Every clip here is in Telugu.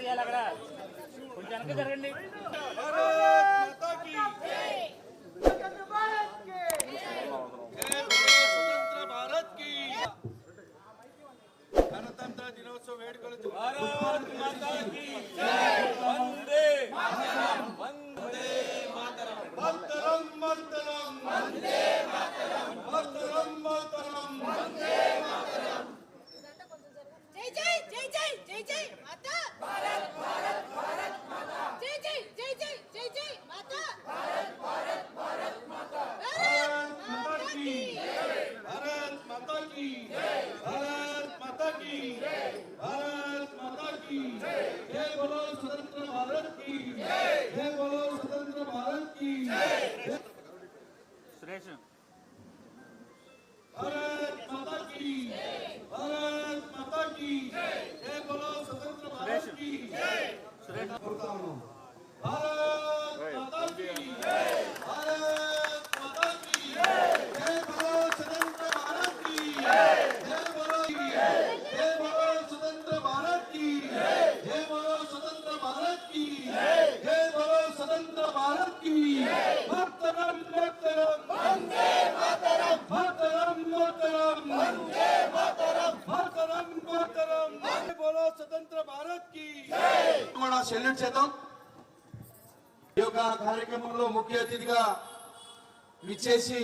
తీయాలి అక్కడ కొంచెం వెనక జరగండి. 대승 मातरम वंदे मातरम मातरम मातरम जय बोलो स्वतंत्र भारत की కూడా సెల్యూట్ చేద్దాం ఈ యొక్క కార్యక్రమంలో ముఖ్య అతిథిగా విచ్చేసి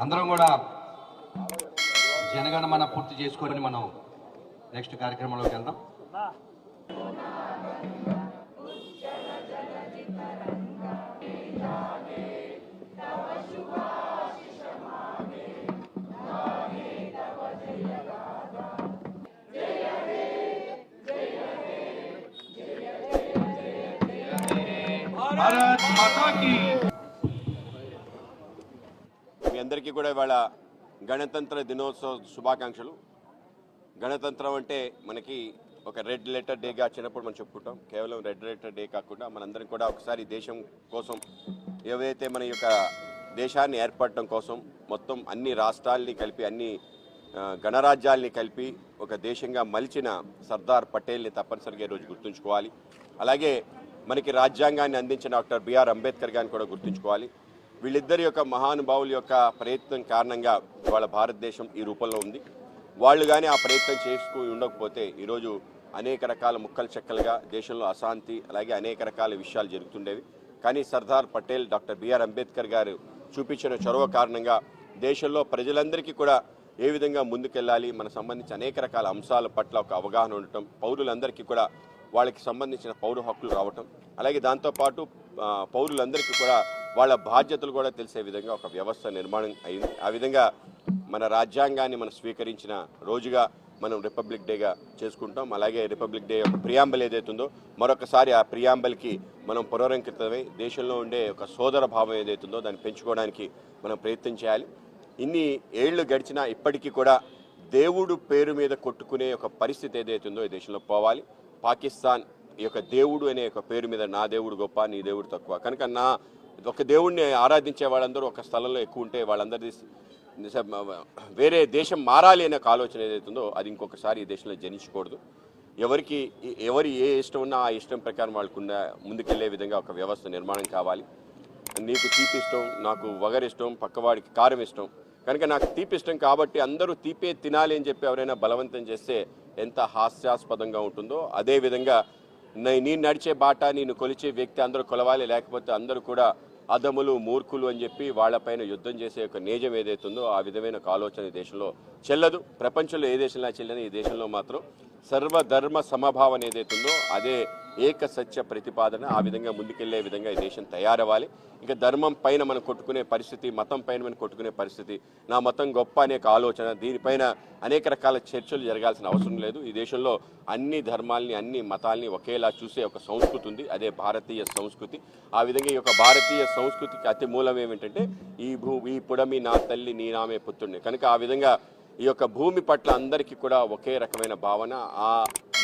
అందరం కూడా జనగణమన పూర్తి చేసుకొని మనం నెక్స్ట్ కార్యక్రమంలోకి వెళ్దాం भारत माता की అందరికీ కూడా ఇవాళ గణతంత్ర దినోత్సవ శుభాకాంక్షలు. గణతంత్రం అంటే మనకి ఒక రెడ్ లెటర్ డేగా చిన్నప్పుడు మనం చెప్పుకుంటాం. కేవలం రెడ్ లెటర్ డే కాకుండా మనందరం కూడా ఒకసారి దేశం కోసం ఏవైతే మన యొక్క దేశాన్ని ఏర్పడటం కోసం మొత్తం అన్ని రాష్ట్రాల్ని కలిపి అన్ని గణరాజ్యాల్ని కలిపి ఒక దేశంగా మలిచిన సర్దార్ పటేల్ని తప్పనిసరిగా ఈరోజు గుర్తుంచుకోవాలి. అలాగే మనకి రాజ్యాంగాన్ని అందించిన డాక్టర్ బిఆర్ అంబేద్కర్ గారిని కూడా గుర్తుంచుకోవాలి. వీళ్ళిద్దరి యొక్క మహానుభావుల యొక్క ప్రయత్నం కారణంగా వాళ్ళ భారతదేశం ఈ రూపంలో ఉంది. వాళ్ళు కానీ ఆ ప్రయత్నం చేసుకు ఉండకపోతే ఈరోజు అనేక రకాల ముక్కలు చెక్కలుగా దేశంలో అశాంతి అలాగే అనేక రకాల విషయాలు జరుగుతుండేవి. కానీ సర్దార్ పటేల్ డాక్టర్ బిఆర్ అంబేద్కర్ గారు చూపించిన చొరవ కారణంగా దేశంలో ప్రజలందరికీ కూడా ఏ విధంగా ముందుకెళ్ళాలి మన సంబంధించి అనేక రకాల అంశాల పట్ల ఒక అవగాహన ఉండటం పౌరులందరికీ కూడా వాళ్ళకి సంబంధించిన పౌర హక్కులు రావటం అలాగే దాంతోపాటు పౌరులందరికీ కూడా వాళ్ళ బాధ్యతలు కూడా తెలిసే విధంగా ఒక వ్యవస్థ నిర్మాణం అయింది. ఆ విధంగా మన రాజ్యాంగాన్ని మనం స్వీకరించిన రోజుగా మనం రిపబ్లిక్ డేగా చేసుకుంటాం. అలాగే రిపబ్లిక్ డే యొక్క ప్రియాంబల్ ఏదైతుందో మరొకసారి ఆ ప్రియాంబల్కి మనం పునరంకితమై దేశంలో ఉండే ఒక సోదర భావం ఏదైతుందో దాన్ని పెంచుకోవడానికి మనం ప్రయత్నం చేయాలి. ఇన్ని ఏళ్ళు గడిచినా ఇప్పటికీ కూడా దేవుడు పేరు మీద కొట్టుకునే ఒక పరిస్థితి ఏదైతుందో ఈ దేశంలో పోవాలి. పాకిస్తాన్ ఈ యొక్క దేవుడు అనే ఒక పేరు మీద నా దేవుడు గొప్ప నీ దేవుడు తక్కువ. కనుక నా ఒక దేవుణ్ణి ఆరాధించే వాళ్ళందరూ ఒక స్థలంలో ఎక్కువ ఉంటే వాళ్ళందరిది వేరే దేశం మారాలి అనే ఒక ఆలోచన ఏదైతుందో అది ఇంకొకసారి ఈ దేశంలో జనించకూడదు. ఎవరికి ఎవరి ఏ ఇష్టం ఉన్నా ఆ ఇష్టం ప్రకారం వాళ్ళకున్న ముందుకెళ్ళే విధంగా ఒక వ్యవస్థ నిర్మాణం కావాలి. నీకు తీపి ఇష్టం నాకు వగరిష్టం ఇష్టం పక్కవాడికి కారం ఇష్టం. కనుక నాకు తీపి ఇష్టం కాబట్టి అందరూ తీపే తినాలి అని చెప్పి ఎవరైనా బలవంతం చేస్తే ఎంత హాస్యాస్పదంగా ఉంటుందో అదేవిధంగా నేను నడిచే బాట నేను కొలిచే వ్యక్తి అందరూ కొలవాలి లేకపోతే అందరూ కూడా అదములు మూర్ఖులు అని చెప్పి వాళ్ళపైన యుద్ధం చేసే ఒక నేజం ఏదైతుందో ఆ విధమైన ఒక ఆలోచన దేశంలో చెల్లదు. ప్రపంచంలో ఏ దేశంలో చెల్లని ఈ దేశంలో మాత్రం సర్వధర్మ సమభావం ఏదైతుందో అదే ఏక సత్య ప్రతిపాదన ఆ విధంగా ముందుకెళ్ళే విధంగా ఈ దేశం తయారవ్వాలి. ఇక ధర్మం పైన మనం కొట్టుకునే పరిస్థితి మతం పైన మనం కొట్టుకునే పరిస్థితి నా మతం గొప్ప అనే ఒక ఆలోచన దీనిపైన అనేక రకాల చర్చలు జరగాల్సిన అవసరం లేదు. ఈ దేశంలో అన్ని ధర్మాల్ని అన్ని మతాల్ని ఒకేలా చూసే ఒక సంస్కృతి ఉంది. అదే భారతీయ సంస్కృతి. ఆ విధంగా ఈ యొక్క భారతీయ సంస్కృతికి అతి మూలం ఏమిటంటే ఈ భూ ఈ పుడమి నా తల్లి నీ నామే పుత్రుడిని కనుక ఆ విధంగా ఈ యొక్క భూమి పట్ల అందరికీ కూడా ఒకే రకమైన భావన ఆ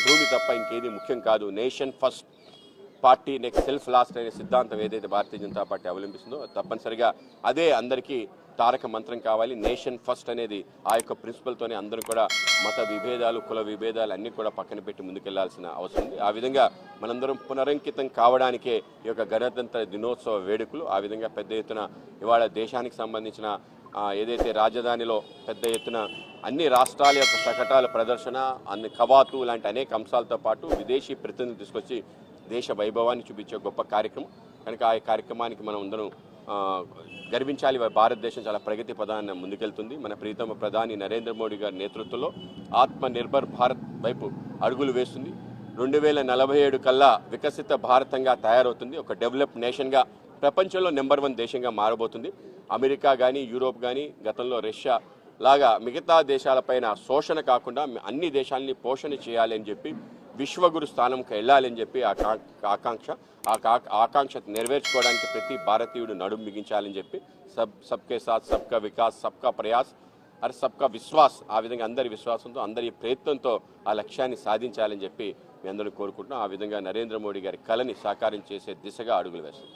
భూమి తప్ప ఇంకేది ముఖ్యం కాదు. Nation first party next self last అనే సిద్ధాంతం ఏదైతే భారతీయ జనతా పార్టీ అవలంబిస్తుందో తప్పనిసరిగా అదే అందరికీ తారక మంత్రం కావాలి. నేషన్ ఫస్ట్ అనేది ఆ యొక్క ప్రిన్సిపల్తోనే అందరూ కూడా మత విభేదాలు కుల విభేదాలు అన్నీ కూడా పక్కన పెట్టి ముందుకెళ్ళాల్సిన అవసరం ఉంది. ఆ విధంగా మనందరం పునరంకితం కావడానికే ఈ యొక్క గణతంత్ర దినోత్సవ వేడుకలు ఆ విధంగా పెద్ద ఎత్తున ఇవాళ దేశానికి సంబంధించిన ఏదైతే రాజధానిలో పెద్ద ఎత్తున అన్ని రాష్ట్రాల యొక్క శకటాల ప్రదర్శన అన్ని కవాతు లాంటి అనేక అంశాలతో పాటు విదేశీ ప్రతినిధులు తీసుకొచ్చి దేశ వైభవాన్ని చూపించే గొప్ప కార్యక్రమం. కనుక ఆ కార్యక్రమానికి మనం అందరం గర్వించాలి. భారతదేశం చాలా ప్రగతి పదాన్ని ముందుకెళ్తుంది. మన ప్రీతమ ప్రధాని నరేంద్ర మోడీ గారి నేతృత్వంలో ఆత్మ నిర్భర్ భారత్ వైపు అడుగులు వేస్తుంది. రెండు వేల నలభై ఏడు కల్లా వికసిత భారతంగా తయారవుతుంది. ఒక డెవలప్ నేషన్గా ప్రపంచంలో నెంబర్ వన్ దేశంగా మారబోతుంది. అమెరికా కానీ యూరోప్ కానీ గతంలో రష్యా లాగా మిగతా దేశాలపైన శోషణ కాకుండా అన్ని దేశాలని పోషణ చేయాలి అని చెప్పి విశ్వగురు స్థానంకి వెళ్ళాలని చెప్పి ఆకాంక్ష ఆ కా- ఆకాంక్ష నెరవేర్చుకోవడానికి ప్రతి భారతీయుడు నడుము బిగించాలని చెప్పి సబ్ సబ్కే సాత్ సబ్కా వికాస్ సబ్కా ప్రయాస్ అరే సబ్కా విశ్వాస్ ఆ విధంగా అందరి విశ్వాసంతో అందరి ప్రయత్నంతో ఆ లక్ష్యాన్ని సాధించాలని చెప్పి మీ అందరూ కోరుకుంటున్నాం. ఆ విధంగా నరేంద్ర మోడీ గారి కళని సాకారం చేసే దిశగా అడుగులు వేస్తుంది